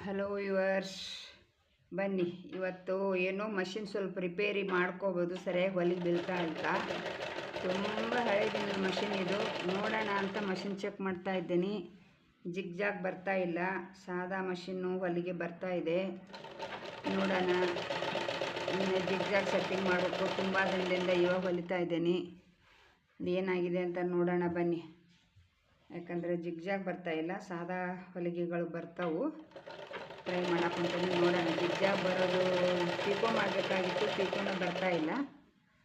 Hello yours ಬನ್ನಿ, ಇವತ್ತು ಏನೋ ಮಷಿನ್ ಸ್ವಲ್ಪ ರಿಪೇರಿ ಮಾಡ್ಕೋಬೋದು. ಸರಿಯಾಗಿ ಹೊಲಿಗೆ ಬೀಳ್ತಾ ಅಂತ ತುಂಬ ಹಳೆ ದಿನ ಮಷಿನ್ ಇದು. ನೋಡೋಣ ಅಂತ ಮಷಿನ್ ಚೆಕ್ ಮಾಡ್ತಾ ಇದ್ದೀನಿ. ಜಿಗ್ ಜಾಗ್ ಬರ್ತಾ ಇಲ್ಲ. ಸಾದಾ ಮಷಿನ್ನು ಹೊಲಿಗೆ ಬರ್ತಾ ಇದೆ. ನೋಡೋಣ. ಜಿಗ್ ಜಾಗ್ ಸೆಟ್ಟಿಂಗ್ ಮಾಡಬೇಕು. ತುಂಬ ದಿನದಿಂದ ಇವಾಗ ಹೊಲಿತಾ ಇದ್ದೀನಿ. ಏನಾಗಿದೆ ಅಂತ ನೋಡೋಣ ಬನ್ನಿ. ಯಾಕಂದರೆ ಜಿಗ್ಜಾಗ್ ಬರ್ತಾ ಇಲ್ಲ. ಸಾದಾ ಹೊಲಿಗೆಗಳು ಬರ್ತಾವು. ಟ್ರೈ ಮಾಡಕ್ಕಂತಾನೆ ನೋಡೋಣ ಗಿಜ್ಜ ಬರೋದು ಪೀಕೋ ಮಾಡಬೇಕಾಗಿತ್ತು ಬರ್ತಾ ಇಲ್ಲ.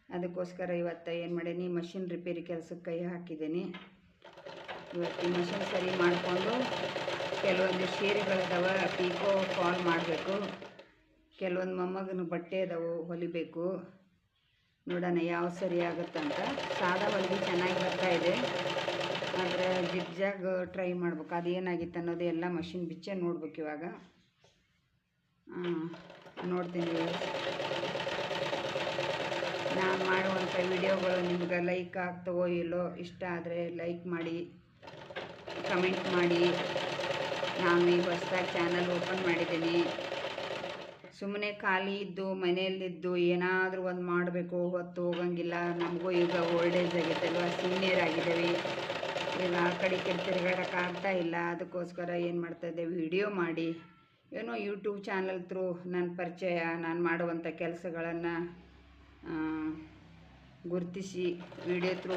ಅದಕ್ಕೋಸ್ಕರ ಇವತ್ತು ಏನು ಮಾಡೀನಿ ಮಷಿನ್ ರಿಪೇರಿ ಕೆಲಸಕ್ಕೆ ಕೈ ಹಾಕಿದ್ದೀನಿ ಇವತ್ತು ಮಷಿನ್ ಸರಿ ಮಾಡಿಕೊಂಡು ಕೆಲವೊಂದು ಸೀರೆಗಳಿದಾವೆ ಪೀಕೋ ಫಾಲ್ ಮಾಡಬೇಕು. ಕೆಲವೊಂದು ಮೊಮ್ಮಗನ ಬಟ್ಟೆ ಅದಾವು, ಹೊಲಿಬೇಕು. ನೋಡೋಣ ಯಾವ ಸರಿ ಆಗುತ್ತಂತ. ಸಾದಾ ಹೊಲಿಗೆ ಚೆನ್ನಾಗಿ ಬರ್ತಾ ಇದೆ. ಆದರೆ ಜಿಗ್ಜಾಗ್ ಟ್ರೈ ಮಾಡ್ಬೇಕು. ಅದೇನಾಗಿತ್ತು ಅನ್ನೋದು ಎಲ್ಲ ಮಷಿನ್ ಬಿಚ್ಚೆ ನೋಡ್ಬೇಕು ಇವಾಗ. ನೋಡ್ತೀನಿ ನಾನು ಮಾಡುವಂಥ ವಿಡಿಯೋಗಳು ನಿಮ್ಗೆ ಲೈಕ್ ಆಗ್ತವೋ ಇಲ್ಲೋ ಇಷ್ಟ ಆದರೆ ಲೈಕ್ ಮಾಡಿ ಕಮೆಂಟ್ ಮಾಡಿ. ನಾನು ಈ ಹೊಸದಾಗಿ ಚಾನಲ್ ಓಪನ್ ಮಾಡಿದ್ದೀನಿ. ಸುಮ್ಮನೆ ಖಾಲಿ ಇದ್ದು, ಮನೆಯಲ್ಲಿದ್ದು ಏನಾದರೂ ಒಂದು ಮಾಡಬೇಕು, ಹೊತ್ತು ಹೋಗಂಗಿಲ್ಲ. ನಮಗೂ ಈಗ ಓಲ್ಡ್ ಏಜ್ ಆಗಿತ್ತಲ್ವ ಸೀನಿಯರ್ ಆಗಿದ್ದೀವಿ. ಈಗ ಆ ಕಡೆ ಈ ಕಡೆ ತಿರುಗಾಡಕ್ಕೆ ಇಲ್ಲ. ಅದಕ್ಕೋಸ್ಕರ ಏನು ಮಾಡ್ತಾ ಇದ್ದೆ? ವಿಡಿಯೋ ಮಾಡಿ. ಏನೋ ಯೂಟ್ಯೂಬ್ ಚಾನಲ್ ಥ್ರೂ ನನ್ನ ಪರಿಚಯ, ನಾನು ಮಾಡುವಂಥ ಕೆಲಸಗಳನ್ನು ಗುರುತಿಸಿ ವಿಡಿಯೋ ಥ್ರೂ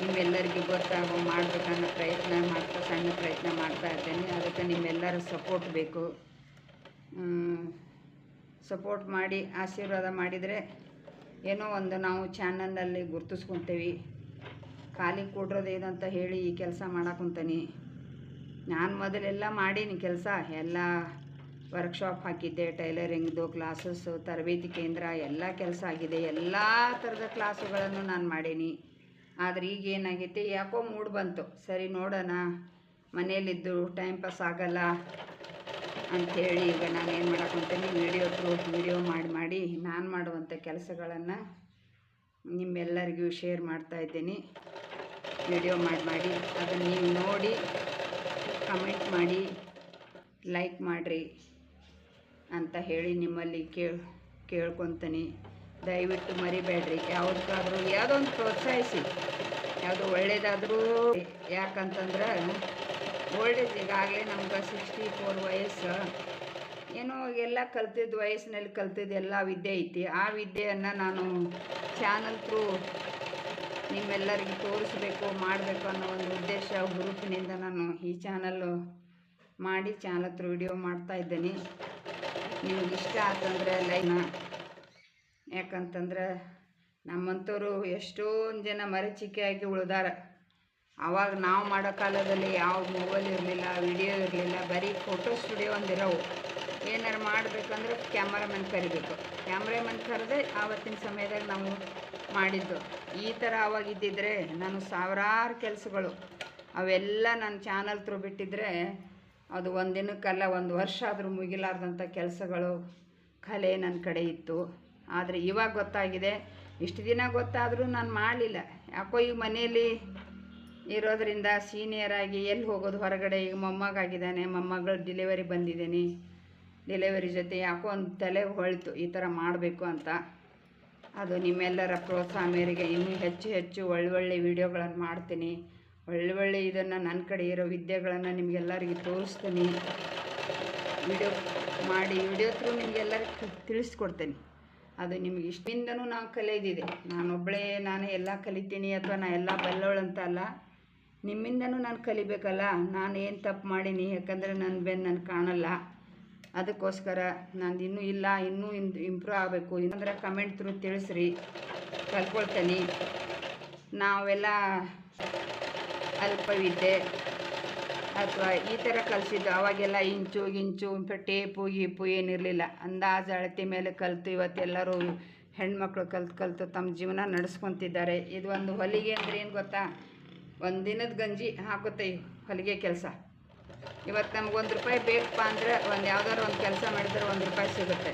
ನಿಮ್ಮೆಲ್ಲರಿಗೂ ಗೊತ್ತಾಗೋ ಮಾಡಬೇಕನ್ನೋ ಪ್ರಯತ್ನ ಮಾಡ್ತಾ, ಸಣ್ಣ ಪ್ರಯತ್ನ ಮಾಡ್ತಾ ಇದ್ದೇನೆ. ಅದಕ್ಕೆ ನಿಮ್ಮೆಲ್ಲರ ಸಪೋರ್ಟ್ ಬೇಕು. ಸಪೋರ್ಟ್ ಮಾಡಿ, ಆಶೀರ್ವಾದ ಮಾಡಿದರೆ ಏನೋ ಒಂದು ನಾವು ಚಾನಲ್ನಲ್ಲಿ ಗುರ್ತಿಸ್ಕೊತೀವಿ. ಖಾಲಿ ಕೊಡ್ರೋದು ಏನಂತ ಹೇಳಿ ಈ ಕೆಲಸ ಮಾಡಾಕುಂತೀನಿ ನಾನು ಮೊದಲೆಲ್ಲ ಮಾಡೀನಿ ಕೆಲಸ. ಎಲ್ಲ ವರ್ಕ್ಶಾಪ್ ಹಾಕಿದ್ದೆ ಟೈಲರಿಂಗ್ದು ಕ್ಲಾಸಸ್ಸು ತರಬೇತಿ ಕೇಂದ್ರ, ಎಲ್ಲ ಕೆಲಸ ಆಗಿದೆ. ಎಲ್ಲ ಥರದ ಕ್ಲಾಸುಗಳನ್ನು ನಾನು ಮಾಡೀನಿ. ಆದರೆ ಈಗ ಏನಾಗೈತೆ, ಯಾಕೋ ಮೂಡ್ ಬಂತು. ಸರಿ ನೋಡೋಣ, ಮನೆಯಲ್ಲಿದ್ದು ಟೈಮ್ ಪಾಸ್ ಆಗಲ್ಲ ಅಂಥೇಳಿ ಈಗ ನಾನು ಏನು ಮಾಡೋಕ್ಕಂತೀನಿ ವೀಡಿಯೋ ಥ್ರೂ ವಿಡಿಯೋ ಮಾಡಿ ಮಾಡಿ ನಾನು ಮಾಡುವಂಥ ಕೆಲಸಗಳನ್ನು ನಿಮ್ಮೆಲ್ಲರಿಗೂ ಶೇರ್ ಮಾಡ್ತಾ ಇದ್ದೀನಿ. ವಿಡಿಯೋ ಮಾಡಿ ಮಾಡಿ ಅದನ್ನು ನೀವು ನೋಡಿ ಕಮೆಂಟ್ ಮಾಡಿ ಲೈಕ್ ಮಾಡಿರಿ ಅಂತ ಹೇಳಿ ನಿಮ್ಮಲ್ಲಿ ಕೇಳ್, ಕೇಳ್ಕೊತೀನಿ. ದಯವಿಟ್ಟು ಮರಿಬೇಡ್ರಿ. ಯಾವುದಕ್ಕಾದ್ರೂ ಯಾವುದೋ ಒಂದು ಪ್ರೋತ್ಸಾಹಿಸಿ. ಯಾವುದು ಒಳ್ಳೆಯದಾದರೂ ಯಾಕಂತಂದ್ರೆ ಓಲ್ಡ್ ಏಜ್ ಈಗಾಗಲೇ ನಮ್ಗೆ ಸಿಕ್ಸ್ಟಿ ಫೋರ್ ವಯಸ್ಸು. ಏನೋ ಎಲ್ಲ ಕಲ್ತಿದ್ದು ವಯಸ್ಸಿನಲ್ಲಿ ಕಲ್ತಿದ್ದು ಎಲ್ಲ ವಿದ್ಯೆ ಐತಿ. ಆ ವಿದ್ಯೆಯನ್ನು ನಾನು ಚಾನಲ್ ಥ್ರೂ ನಿಮ್ಮೆಲ್ಲರಿಗೂ ತೋರಿಸ್ಬೇಕು, ಮಾಡಬೇಕು ಅನ್ನೋ ಒಂದು ಉದ್ದೇಶ ಹುರುಪಿನಿಂದ ನಾನು ಈ ಚಾನಲ್ಲು ಮಾಡಿ, ಚಾನಲ್ ಹತ್ರ ವಿಡಿಯೋ ಮಾಡ್ತಾ ಇದ್ದೀನಿ. ನಿಮ್ಗೆ ಇಷ್ಟ ಆತಂದರೆ ಲೈನ ಯಾಕಂತಂದ್ರೆ ನಮ್ಮಂಥವ್ರು ಎಷ್ಟೊಂದು ಜನ ಮರೀಚಿಕೆಯಾಗಿ ಉಳಿದಾರ. ಆವಾಗ ನಾವು ಮಾಡೋ ಕಾಲದಲ್ಲಿ ಯಾವ ಮೊಬೈಲ್ ಇರಲಿಲ್ಲ ವಿಡಿಯೋ ಇರಲಿಲ್ಲ, ಬರೀ ಫೋಟೋ ಸ್ಟುಡಿಯೋ ಒಂದಿರೋವು ಏನಾರು ಮಾಡಬೇಕಂದ್ರೆ ಕ್ಯಾಮರಾಮನ್ ಕರಿಬೇಕು. ಕ್ಯಾಮ್ರಾಮನ್ ಕರೆದೇ, ಆವತ್ತಿನ ಸಮಯದಾಗ ನಾವು ಮಾಡಿದ್ದು. ಈ ಥರ ಆವಾಗಿದ್ದಿದ್ರೆ ನಾನು ಸಾವಿರಾರು ಕೆಲಸಗಳು. ಅವೆಲ್ಲ ನನ್ನ ಚಾನಲ್ ತ್ರೂ ಬಿಟ್ಟಿದ್ರೆ ಅದು ಒಂದು ದಿನಕ್ಕಲ್ಲ ಒಂದು ವರ್ಷ ಆದರೂ ಮುಗಿಲಾರ್ದಂಥ ಕೆಲಸಗಳು, ಕಲೆ ನನ್ನ ಕಡೆ ಇತ್ತು. ಆದರೆ ಇವಾಗ ಗೊತ್ತಾಗಿದೆ. ಇಷ್ಟು ದಿನ ಗೊತ್ತಾದರೂ ನಾನು ಮಾಡಲಿಲ್ಲ. ಯಾಕೋ ಈಗ ಮನೆಯಲ್ಲಿ ಇರೋದರಿಂದ ಸೀನಿಯರ್ ಆಗಿ ಎಲ್ಲಿ ಹೋಗೋದು? ಹೊರಗಡೆ ಈಗ ಮೊಮ್ಮಗಾಗಿದ್ದಾನೆ ಮೊಮ್ಮಗಳ ಡಿಲೆವರಿ ಬಂದಿದ್ದೀನಿ. ಡೆಲಿವರಿ ಜೊತೆ ಯಾಕೋ ಒಂದು ತಲೆ ಹೊಳಿತು. ಈ ಥರ ಮಾಡಬೇಕು ಅಂತ. ಅದು ನಿಮ್ಮೆಲ್ಲರ ಪ್ರೋತ್ಸಾಹ ಮೇರೆಗೆ ಇನ್ನೂ ಹೆಚ್ಚು ಹೆಚ್ಚು ಒಳ್ಳೊಳ್ಳೆ ವಿಡಿಯೋಗಳನ್ನು ಮಾಡ್ತೀನಿ. ಒಳ್ಳೊಳ್ಳೆ ಇದನ್ನು ನನ್ನ ಕಡೆ ಇರೋ ವಿದ್ಯೆಗಳನ್ನು ನಿಮಗೆಲ್ಲರಿಗೂ ತೋರಿಸ್ತೀನಿ. ವಿಡಿಯೋ ಮಾಡಿ, ವಿಡಿಯೋ ಥ್ರೂ ನಿಮಗೆಲ್ಲರಿಗೂ ತಿಳಿಸ್ಕೊಡ್ತೇನೆ. ಅದು ನಿಮಗೆ ಇಷ್ಟಿಂದನೂ ನಾವು ಕಲಿಯೋದಿದೆ ನಾನೊಬ್ಬಳೇ ನಾನು ಎಲ್ಲ ಕಲಿತೀನಿ ಅಥವಾ ನಾನು ಎಲ್ಲ ಬಲ್ಲವಳು ಅಂತ ಅಲ್ಲ ನಿಮ್ಮಿಂದನೂ ನಾನು ಕಲಿಬೇಕಲ್ಲ? ನಾನು ಏನು ತಪ್ಪು ಮಾಡೀನಿ? ಯಾಕಂದರೆ ನನ್ನ ಬೆನ್ನು ನಾನು ಕಾಣಲ್ಲ. ಅದಕ್ಕೋಸ್ಕರ ನಂದು ಇನ್ನೂ ಇಲ್ಲ, ಇನ್ನೂ ಇಂಪ್ರೂವ್ ಆಗಬೇಕು. ಇನ್ನಂದ್ರೆ ಕಮೆಂಟ್ ಥ್ರೂ ತಿಳಿಸ್ರಿ. ಕಲ್ಕೊಳ್ತೀನಿ. ನಾವೆಲ್ಲ ಅಲ್ಪವಿದ್ದೆ. ಅಥವಾ ಈ ಥರ ಕಲಿಸಿದ್ದು, ಅವಾಗೆಲ್ಲ ಇಂಚು ಇಂಚು ಟೇಪು, ಗೀಪು ಏನಿರಲಿಲ್ಲ. ಅಂದಾಜು ಅಳತೆ ಮೇಲೆ ಕಲಿತು ಇವತ್ತೆಲ್ಲರೂ ಹೆಣ್ಮಕ್ಳು ಕಲ್ತು, ಕಲಿತು ತಮ್ಮ ಜೀವನ ನಡೆಸ್ಕೊತಿದ್ದಾರೆ. ಇದು ಒಂದು ಹೊಲಿಗೆ ಅಂದರೆ ಏನು ಗೊತ್ತಾ? ಒಂದು ದಿನದ ಗಂಜಿ ಹಾಕುತ್ತೆ ಹೊಲಿಗೆ ಕೆಲಸ. ಇವತ್ತು ನಮ್ಗೆ ಒಂದು ರೂಪಾಯಿ ಬೇಕಪ್ಪ ಅಂದರೆ ಒಂದು ಯಾವ್ದಾದ್ರು ಒಂದು ಕೆಲಸ ಮಾಡಿದ್ರೆ ಒಂದು ರೂಪಾಯಿ ಸಿಗುತ್ತೆ.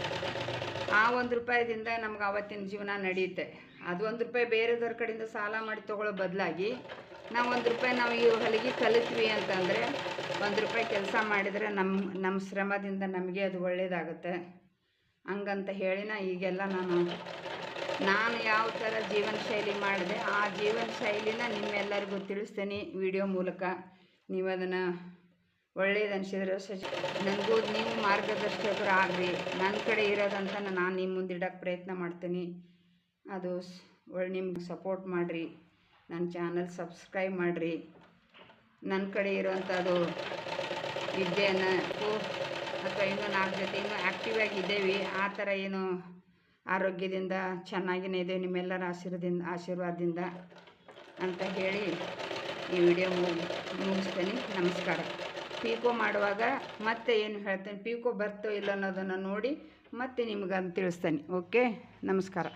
ಆ ಒಂದು ರೂಪಾಯಿದಿಂದ ನಮ್ಗೆ ಅವತ್ತಿನ ಜೀವನ ನಡೆಯುತ್ತೆ ಅದು ಒಂದು ರೂಪಾಯಿ ಬೇರೆದವ್ರ ಕಡೆಯಿಂದ ಸಾಲ ಮಾಡಿ ತೊಗೊಳ್ಳೋ ಬದಲಾಗಿ ನಾವು ಒಂದು ರೂಪಾಯಿ ನಾವು ಈ ಹೊಲಿಗೆ ಕಲಿತ್ವಿ ಅಂತಂದರೆ ಒಂದು ರೂಪಾಯಿ ಕೆಲಸ ಮಾಡಿದರೆ ನಮ್ಮ ನಮ್ಮ ಶ್ರಮದಿಂದ ನಮಗೆ ಅದು ಒಳ್ಳೆಯದಾಗುತ್ತೆ ಹಂಗಂತ ಹೇಳಿನ ಈಗೆಲ್ಲ ನಾನು ನಾನು ಯಾವ ಥರ ಜೀವನ ಶೈಲಿ ಮಾಡಿದೆ, ಆ ಜೀವನ ಶೈಲಿನ ನಿಮ್ಮೆಲ್ಲರಿಗೂ ತಿಳಿಸ್ತೇನೆ. ವಿಡಿಯೋ ಮೂಲಕ ನೀವು ಅದನ್ನು ಒಳ್ಳೇದು ಅನಿಸಿದ್ರೆ ಸಜ ನನಗೂ ನೀವು ಮಾರ್ಗದರ್ಶಕರು ಆಗ್ರಿ. ನನ್ನ ಕಡೆ ಇರೋದಂತ ನಾನು ನಿಮ್ಮ ಮುಂದೆ ಇಡೋಕ್ಕೆ ಪ್ರಯತ್ನ ಮಾಡ್ತೀನಿ. ಅದು ಒಳ್ಳೆ ನಿಮ್ಗೆ ಸಪೋರ್ಟ್ ಮಾಡಿರಿ. ನನ್ನ ಚಾನಲ್ ಸಬ್ಸ್ಕ್ರೈಬ್ ಮಾಡಿರಿ. ನನ್ನ ಕಡೆ ಇರೋವಂಥದ್ದು ವಿದ್ಯೆಯನ್ನು ಅಥವಾ ಇನ್ನೂ ನಾಲ್ಕು ಜೊತೆ ಇನ್ನೂ ಆ್ಯಕ್ಟಿವ್ ಆಗಿ ಆ ಥರ ಏನು ಆರೋಗ್ಯದಿಂದ ಚೆನ್ನಾಗಿನೇ ಇದೆ ನಿಮ್ಮೆಲ್ಲರ ಆಶೀರ್ವದಿಂದ, ಆಶೀರ್ವಾದದಿಂದ ಅಂತ ಹೇಳಿ ಈ ವಿಡಿಯೋ ಮುಗಿಸ್ತೇನೆ. ನಮಸ್ಕಾರ. ಪೀಕೋ ಮಾಡುವಾಗ ಮತ್ತೆ ಏನು ಹೇಳ್ತೇನೆ, ಪೀಕೋ ಬರ್ತೋ ಇಲ್ಲ ಅನ್ನೋದನ್ನು ನೋಡಿ ಮತ್ತೆ ನಿಮ್ಗೆ ತಿಳಿಸ್ತೇನೆ. ಓಕೆ ನಮಸ್ಕಾರ.